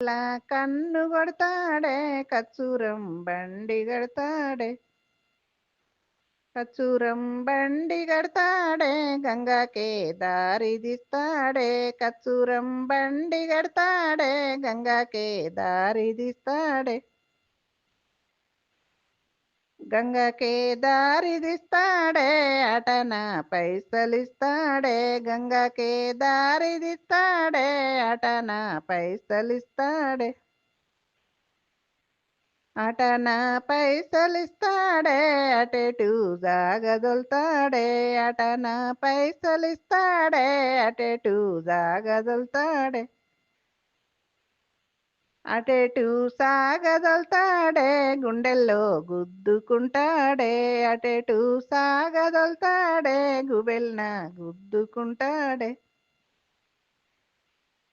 ఇలా కన్ను కొడతాడే కచ్చూరం బండి కడతాడే. కచ్చూరం బండి కడతాడే గంగాకే దారి తీస్తాడే. కచ్చూరం బండి కడతాడే గంగాకే దారి తీస్తాడే. గంగకే దారి తీస్తాడే అటన పైసలిస్తాడే. గంగకే దారి తీస్తాడే అటన పైసలిస్తాడే. అటన పైసలిస్తాడే అటెటు జాగదొల్తాడే. అటన పైసలిస్తాడే అటెటు జాగదొల్తాడే. అటెటు సాగదొల్తాడే గుండెల్లో గుద్దుకుంటాడే. అటెటు సాగదొల్తాడే గుబెల్న గుద్దుకుంటాడే.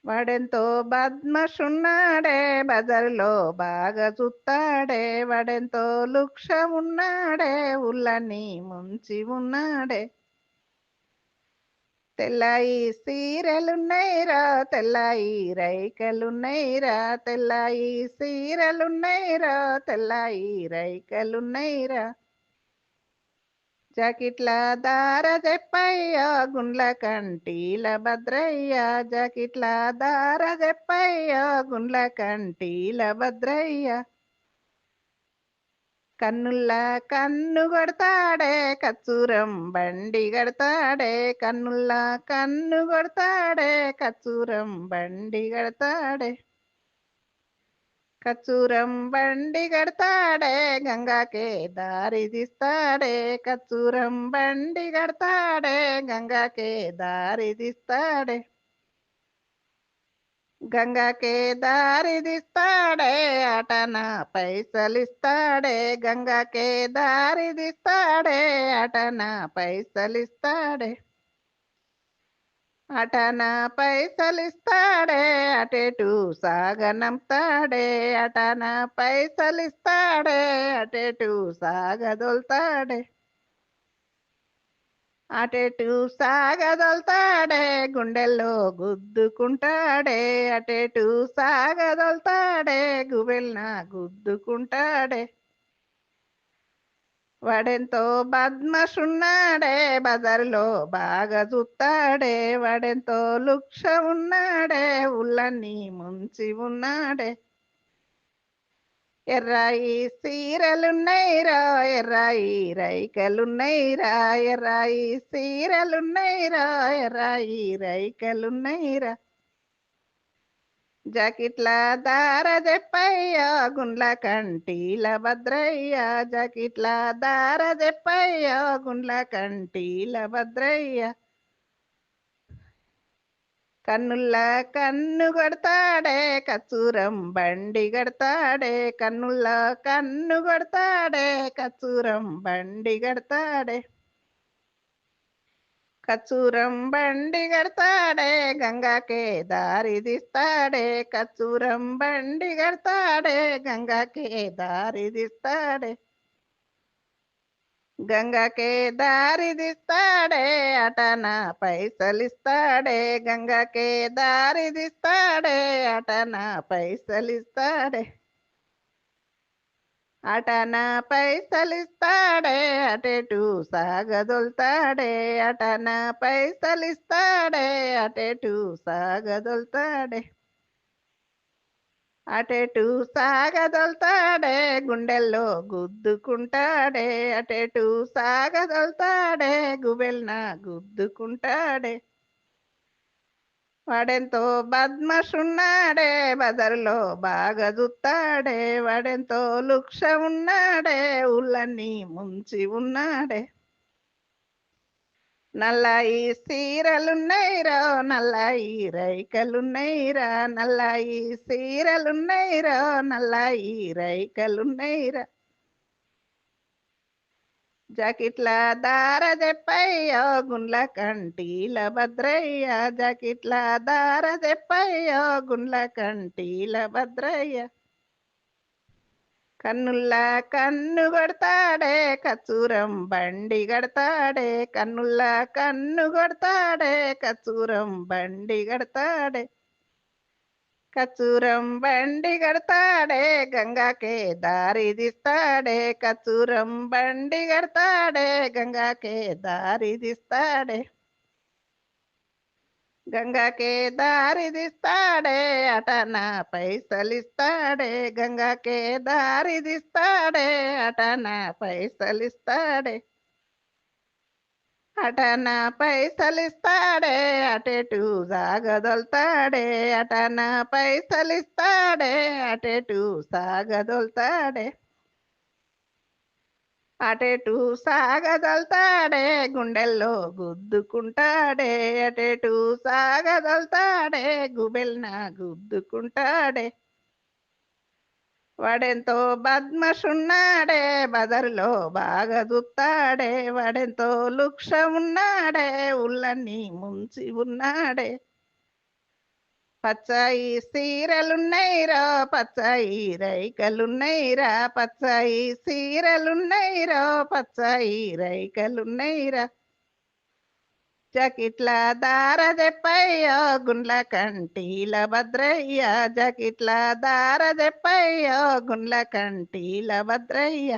వాడెంతో బద్మషున్నాడే బజారులో బాగా చూస్తాడే వాడెంతో లుక్షమున్నాడే ఉల్లన్ని ముంచి ఉన్నాడే. తెల్లాయి సీరలున్నైరా తెల్లాయి రైకలున్నైరా తెల్లాయి సీరలున్నైరా తెల్లాయి రైకలున్నైరా జాకెట్ల దార చెప్పయ్య గుండ్ల కంటీల భద్రయ్య. జాకెట్ల దార చెప్పయ్య గుండ్ల కంటీల భద్రయ్య. కన్నుల్ల కన్ను కొడతాడే కచ్చూరం బండి కడతాడే కన్నుల్ల కన్ను కొడతాడే కచ్చూరం బండి కడతాడే కచ్చూరం బండి కడతాడే గంగాకే దారి తీస్తాడే కచ్చూరం బండి కడతాడే గంగాకే దారి తీస్తాడే గంగకే దారి తీస్తాడే అటన పైసలిస్తాడే. గంగకే దారి తీస్తాడే అటన పైసలిస్తాడే. అటన పైసలిస్తాడే అటెటు సాగనంతాడే. అటన పైసలిస్తాడే అటెటు సాగదొల్తాడే. అటెటు సాగదల్తాడే గుండెల్లో గుద్దుకుంటాడే. అటెటు సాగదల్తాడే గుబెల్న గుద్దుకుంటాడే. వాడెంతో బద్మసున్నాడే బజారులో బాగా చూస్తాడే వాడెంతో లుక్ష ఉన్నాడే ఉల్లన్ని ముంచి ఉన్నాడే. ఎర్రాయి సీరలున్నైరా ఎర్రాయి రైకలున్నైరా ఎర్రాయి సీరలున్నైరా ఎర్రాయి రైకలున్నైరా జాకెట్ల దార చెప్పయ్య గుండ్ల కంటీల భద్రయ్య. జాకెట్ల దార చెప్పయ్య గుండ్ల కంటీల భద్రయ్య. కన్నుల్ల కన్ను కొడతాడే కచ్చూరం బండి కడతాడే కన్నుల్ల కన్ను కొడతాడే కచ్చూరం బండి కడతాడే కచ్చూరం బండి కడతాడే గంగాకే దారి తీస్తాడే కచ్చూరం బండి కడతాడే గంగాకే దారి తీస్తాడే గంగకే దారి తీస్తాడే అటన పైసలిస్తాడే. గంగకే దారి తీస్తాడే అటన పైసలిస్తాడే. అటన పైసలిస్తాడే అటెటు సాగదొల్తాడే. అటన పైసలిస్తాడే అటెటు సాగదొల్తాడే. అటెటు సాగదొల్తాడే గుండెల్లో గుద్దుకుంటాడే. అటెటు సాగదొల్తాడే గుబెల్న గుద్దుకుంటాడే. వాడెంతో బద్మషున్నాడే బజారులో బాగా చూస్తాడే వాడెంతో లుక్ష ఉన్నాడే ఉళ్ళన్నీ ముంచి ఉన్నాడే. నల్లాయి సీరలున్నైరా నల్లాయి రైకలున్నైరా నల్లాయి సీరలున్నైరా నల్లాయి రైకలున్నైరా జాకెట్ల దార చెప్పయ్యో గుండ్ల కంటీల భద్రయ్య. జాకెట్ల దార చెప్పయ్యో గుండ్ల కంటీల భద్రయ్య. కన్నుల్లా కన్ను కొడతాడే కచూరం బండి కడతాడే కన్నుల్లా కన్ను కొడతాడే కచూరం బండి కడతాడే. కచూరం బండి కడతాడే గంగాకే దారి తీస్తాడే కచూరం బండి కడతాడే గంగాకే దారి తీస్తాడే. గంగాకే దారిదిస్తాడే అటన పైసలిస్తాడే. గంగాకే దారిదిస్తాడే అటన పైసలిస్తాడే. అటన పైసలిస్తాడే అటెటు సాగదొల్తాడే. అటన పైసలిస్తాడే అటెటు సాగదొల్తాడే. అటెటు సాగదల్తాడే గుండెల్లో గుద్దుకుంటాడే. అటెటు సాగదల్తాడే గుబెల్న గుద్దుకుంటాడే. వాడెంతో బద్మషున్నాడే బదరులో బాగా దుత్తాడే వాడెంతో లుక్ష ఉన్నాడే ఉల్లన్నీ ముంచి ఉన్నాడే. పచ్చాయి సీరలున్నైరా పచ్చాయి రైకలున్నైరా పచ్చాయి సీరలున్నైరా పచ్చాయి రైకలున్నైరా జకిట్ల దార చెప్పయ్యో గుండ్ల కంటీల భద్రయ్య. జకిట్ల దార చెప్పయ్యో గుండ్ల కంటీల భద్రయ్య.